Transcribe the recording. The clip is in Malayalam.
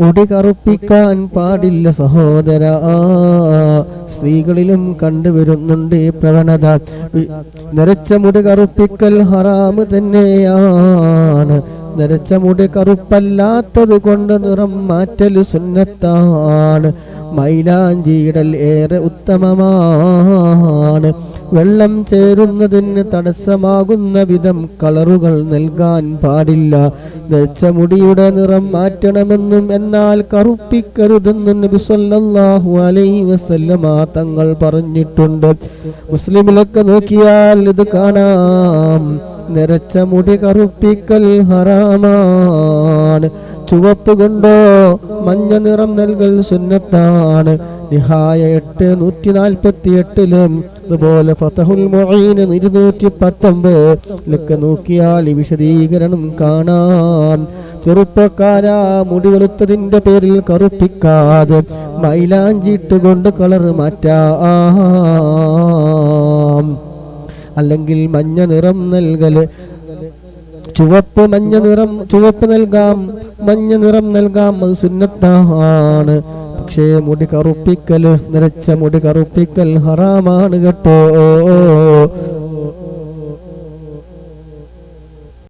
മുടി കറുപ്പിക്കാൻ പാടില്ല സഹോദര. സ്ത്രീകളിലും കണ്ടുവരുന്നുണ്ട് പ്രവണത. നരച്ച മുടി കറുപ്പിക്കൽ ഹറാമ് തന്നെയാണ്. നരച്ച മുടി കറുപ്പല്ലാത്തത് കൊണ്ട് നിറം മാറ്റൽ സുന്നത്താണ്. മൈലാഞ്ചിയിടൽ ഏറെ ഉത്തമമാണ്. വെള്ളം ചേരുന്നതിന് തടസ്സമാകുന്ന വിധം കളറുകൾ നൽകാൻ പാടില്ല. നരച്ച മുടിയുടെ നിറം മാറ്റണമെന്നും എന്നാൽ കറുപ്പിക്കരുതെന്നും നബി അലൈ വസല്ലമ തങ്ങൾ പറഞ്ഞിട്ടുണ്ട്. മുസ്ലിമിലൊക്കെ നോക്കിയാൽ ഇത് കാണാം. നിറച്ച മുടി കറുപ്പിക്കൽ ഹറാമാണ്. ചുവപ്പ് കൊണ്ടോ മഞ്ഞ നിറം നൽകൽ സുന്നത്താണ്. നിഹായ എട്ട് നൂറ്റി നാൽപ്പത്തി എട്ടിലും അതുപോലെ ഫതഹുൽ മൊയ്ന് ഇരുന്നൂറ്റി പത്തൊമ്പതിലൊക്കെ നോക്കിയാൽ വിശദീകരണം കാണാം. ചെറുപ്പക്കാരാ മുടി വെളുത്തതിന്റെ പേരിൽ കറുപ്പിക്കാതെ മൈലാഞ്ചിട്ട് കൊണ്ട് കളർ മാറ്റാം. അല്ലെങ്കിൽ മഞ്ഞ നിറം നൽകൽ ചുവപ്പ് മഞ്ഞ നിറം ചുവപ്പ് നൽകാം. മഞ്ഞ നിറം നൽകാം. അത് സുന്നത്താണ് പക്ഷേ മുടി കറുപ്പിക്കൽ നിറച്ച മുടി കറുപ്പിക്കൽ ഹറാമാണ് കേട്ടോ.